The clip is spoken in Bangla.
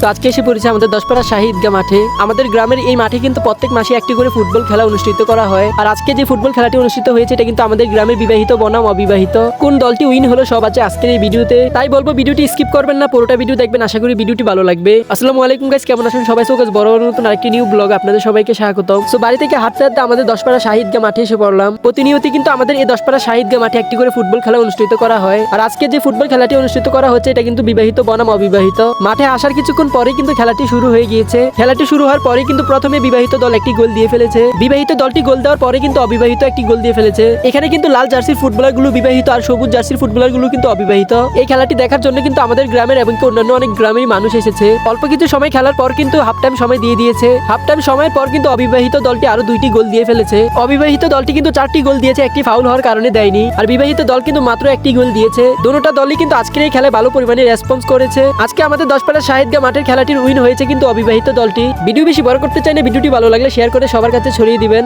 তো আজকে এসে পড়েছে আমাদের দশপাড়া শাহী ঈদগাহ মাঠে। আমাদের গ্রামের এই মাঠে কিন্তু প্রত্যেক মাসে একটি করে ফুটবল খেলা অনুষ্ঠিত করা হয়। আর আজকে যে ফুটবল খেলাটি অনুষ্ঠিত হয়েছে এটা কিন্তু আমাদের গ্রামের বিবাহিত বনাম অবিবাহিত। কোন দলটি উইন হলো সব আছে আজকের এই ভিডিওতে। তাই বলব ভিডিওটি স্কিপ করবেন না পুরোটা ভিডিও দেখবেন। আশা করি ভিডিওটি ভালো লাগবে। আসসালামু আলাইকুম গাইস কেমন আছেন সবাই? সো guys, বড় বড় নতুন আরেকটি নিউ ব্লগ আপনাদের সবাইকে স্বাগত সো বাড়ি থেকে হাঁটতে হাঁটতে আমাদের দশপাড়া শাহিদগা মাঠে এসে পড়লাম। প্রতিনিয়তই কিন্তু আমাদের এই দশপাড়া শাহিদগা মাঠে একটি করে ফুটবল খেলা অনুষ্ঠিত করা হয়। আর আজকে যে ফুটবল খেলাটি অনুষ্ঠিত করা হচ্ছে এটা কিন্তু বিবাহিত বনাম অবিবাহিত। মাঠে আসার কিছুক্ষণ পরে কিন্তু খেলাটি শুরু হয়ে গিয়েছে। খেলাটি শুরু হওয়ার পরে কিন্তু প্রথমে বিবাহিত দল একটি গোল দিয়ে ফেলেছে। বিবাহিত দলটি গোল দেওয়ার পরে কিন্তু অবিবাহিত একটি গোল দিয়ে ফেলেছে। এখানে কিন্তু লাল জার্সির ফুটবলারগুলো বিবাহিত আর সবুজ জার্সির ফুটবলারগুলো কিন্তু অবিবাহিত। এই খেলাটি দেখার জন্য কিন্তু আমাদের গ্রামের এবং অন্যান্য অনেক গ্রামের মানুষ এসেছে। অল্প কিছু সময় খেলার পর কিন্তু হাফ টাইম সময় দিয়ে দিয়েছে। হাফ টাইম সময়ের পর কিন্তু অবিবাহিত দলটি আরও দুইটি গোল দিয়ে ফেলেছে। অবিবাহিত দলটি কিন্তু চারটি গোল দিয়েছে, একটি ফাউল হওয়ার কারণে দেয়নি। আর বিবাহিত দল কিন্তু মাত্র একটি গোল দিয়েছে। দুটোটা দলই কিন্তু আজকের এই খেলায় ভালো পরিমাণে রেসপন্স করেছে। আজকে আমাদের দশপাড়া শাহিদগা মাঠের খেলাটির উইন হয়েছে কিন্তু অবিবাহিত দলটি। ভিডিও বেশি বড় করতে চাইলে ভিডিওটি ভালো লাগলে শেয়ার করে সবার কাছে ছড়িয়ে দিবেন।